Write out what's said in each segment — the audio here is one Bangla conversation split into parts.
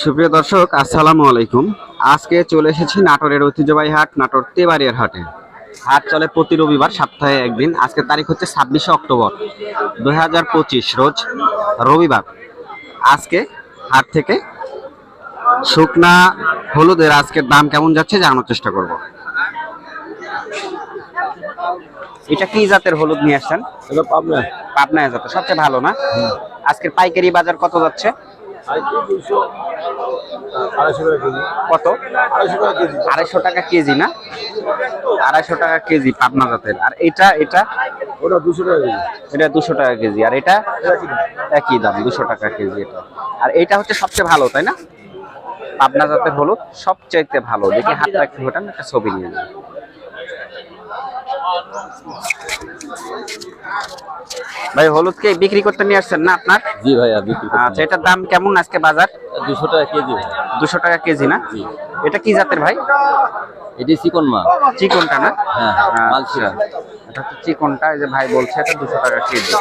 সুপ্রিয় দর্শক আসসালামু আলাইকুম। আজকে চলে এসেছি নাটোরের ঐতিহ্যবাহী হাট নাটোর তেবাড়িয়ার হাটে। হাট চলে প্রতি রবিবার সপ্তাহে একদিন। আজকে তারিখ হচ্ছে ছাব্বিশে অক্টোবর। দুই হাজার পঁচিশ রোজ রবিবার। আজকে হাট থেকে শুকনা হলুদের আজকের দাম কেমন যাচ্ছে জানানোর চেষ্টা করব। এটা কি জাতের হলুদ নিয়ে আসছেন? পাবনা। পাবনা জাতের সবচেয়ে ভালো না? আজকের পাইকারি বাজার কত যাচ্ছে? কত? আড়াইশো টাকা কেজি না? আড়াইশো টাকা কেজি পাবনা জাতের। আর এটা এটা? ওটা দুশো টাকা কেজি। এটা দুশো টাকা কেজি। আর এটা? একই দাম। দুশো টাকা কেজি এটা। আর এটা হচ্ছে সবচেয়ে ভালো তাই না? পাবনা জাতের হলুদ সবচাইতে ভালো। দেখি হাতটা একটু ঘটান একটা ছবি নিয়ে নিন। ভাই হলুদ কে বিক্রি করতে নিয়ে আসছেন না আপনার? জি ভাইয়া বিক্রি আচ্ছা এটার দাম কেমন আজকে বাজার? দুশো টাকা কেজি ভাই দুশো টাকা কেজি না? এটা কি জাতের ভাই? এটি চিকন মা চিকনটা না? হ্যাঁ, আচ্ছা। এটা তো চিকনটা এই যে ভাই বলছে এটা দুশো টাকা কেজি।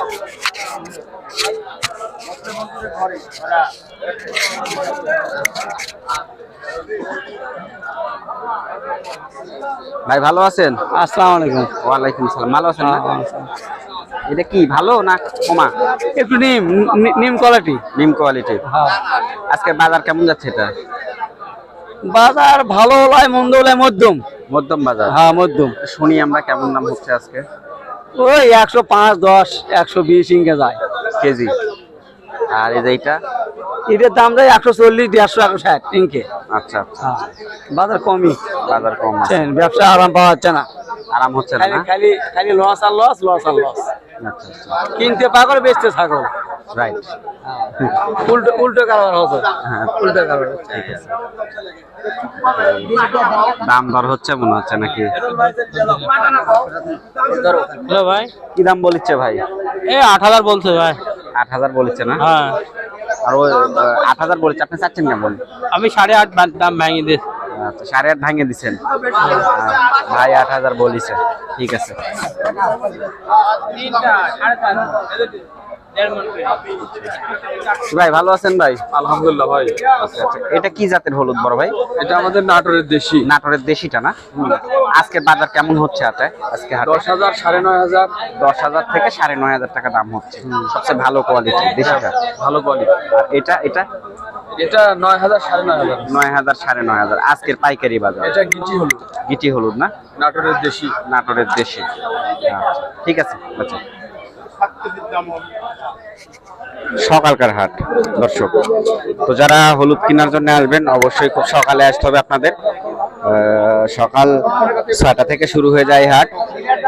ভাই ভালো আছেন? আসসালামু আলাইকুম। ওয়ালাইকুম সালাম। ভালো আছেন এটা কি ভালো না কমা? একটু নিম নিম কোয়ালিটি নিম কোয়ালিটি আজকে বাজার কেমন যাচ্ছে এটা? বাজার ভালো হলাই মন্দ হলাই মধ্যম। মধ্যম বাজার? হ্যাঁ মধ্যম। শুনি আমরা কেমন দাম হচ্ছে আজকে? ওই একশো পাঁচ দশ একশো বিশ ইনকে যায়। কেজি। আর এই যে এইটা? এটার দাম যায় একশো চল্লিশ দেড়শো একশো ষাট ইনকে আচ্ছা আচ্ছা। হ্যাঁ বাজার কমই। বাজার কম ব্যবসা আরাম পাওয়া যাচ্ছে না। আরাম হচ্ছে না খালি খালি লস আর লস লস আর লস আচ্ছা আচ্ছা। কিনতে পাগল বেচতে ছাগল। রাইট উল্টো উল্টো কারবার হচ্ছে। হ্যাঁ। উল্টো কারবার দাম দর হচ্ছে মনে হচ্ছে নাকি? হ্যালো ভাই। কি দাম বলিচ্ছে ভাই? এই আট হাজার বলছে ভাই। আট হাজার বলিচ্ছে না? হ্যাঁ। আর ওই আট হাজার বলেছে। আপনি চাচ্ছেন কেমন? আমি সাড়ে আট দাম ভেঙে দিয়েছি। আচ্ছা সাড়ে আট ভাঙে দিচ্ছেন ভাই আট হাজার বলিছে। ঠিক আছে। ভাই ভালো আছেন ভাই? আলহামদুলিল্লাহ ভাই আচ্ছা আচ্ছা। এটা কি জাতের হলুদ বড় ভাই? এটা আমাদের নাটোরের দেশি। নাটোরের দেশিটা না? আজকে বাজার কেমন হচ্ছে হাটে? আজকে হাটে? দশ হাজার সাড়ে নয় হাজার। দশ হাজার থেকে সাড়ে নয় হাজার টাকা দাম হচ্ছে। সবচেয়ে ভালো কোয়ালিটি দেশিটা। ভালো কোয়ালিটি আর এটা এটা? এটা নয় হাজার সাড়ে নয় হাজার। নয় হাজার সাড়ে নয় হাজার। আজকের পাইকারি বাজার। এটা গিটি হলুদ। গিটি হলুদ না? নাটোরের দেশি। নাটোরের দেশি। আচ্ছা, ঠিক আছে। আচ্ছা। সকালকার হাট দর্শক। তো যারা হলুদ কেনার জন্য আসবেন অবশ্যই খুব সকালে আসতে হবে আপনাদের। সকাল ছটা থেকে শুরু হয়ে যায় হাট।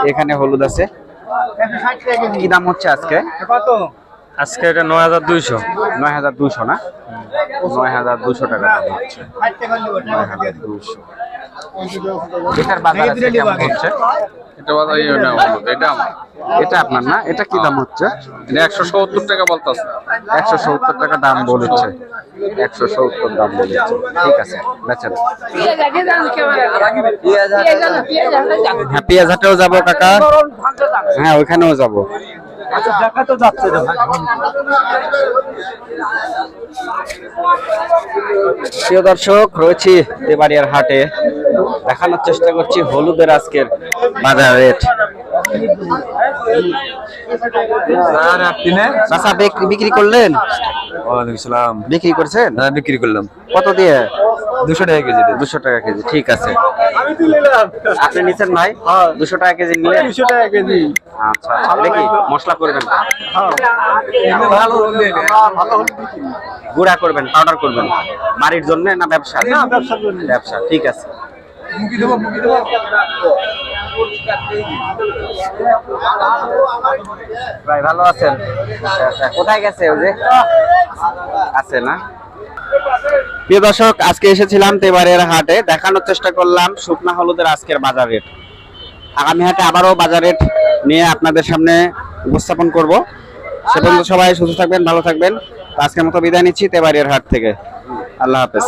এখানে হলুদ আছে। কি দাম হচ্ছে আজকে? আজকে এটা নয় হাজার দুইশো। নয় হাজার দুইশো না? নয় হাজার দুশো টাকা দাম হচ্ছে। নয় হাজার দুশো এটার বাজার আজকে কেমন হচ্ছে? এটা বাজার ইয়ে না এটা আমার। এটা আপনার না? এটা কি দাম হচ্ছে? এটা একশো সত্তর টাকা বলতেছে। একশো সত্তর টাকা দাম বলেছে। একশো সত্তর দাম বলেছে। ঠিক আছে বেচেন। হ্যাঁ পেঁয়াজ হাটেও যাব কাকা। হ্যাঁ ওইখানেও যাব। প্রিয় দর্শক রয়েছি দেবাড়িয়ার হাটে। দেখানোর চেষ্টা করছি হলুদের আজকের বাজার রেট। বিক্রি করলেন? সালাম। বিক্রি করছেন? হ্যাঁ বিক্রি করলাম। কত দিয়ে? দুশো টাকা কেজি দুশো টাকা কেজি ঠিক আছে। আপনি নিচ্ছেন ভাই? দুশো টাকা কেজি নিলে দুশো টাকা কেজি। আচ্ছা আচ্ছা দেখি মশলা করবেন? গুঁড়া করবেন পাউডার করবেন। বাড়ির জন্য না ব্যবসা ব্যবসা ঠিক আছে। ভাই ভালো আছেন? আচ্ছা। কোথায় গেছে ওই যে? আছে না? প্রিয় দর্শক আজকে এসেছিলাম তেবারের হাটে দেখানোর চেষ্টা করলাম শুকনা হলুদের আজকের বাজার রেট। আগামী হাটে আবারও বাজার রেট নিয়ে আপনাদের সামনে উপস্থাপন করব। সে পর্যন্ত সবাই সুস্থ থাকবেন ভালো থাকবেন। আজকের মতো বিদায় নিচ্ছি তেবাড়িয়ার হাট থেকে। আল্লাহ হাফেজ।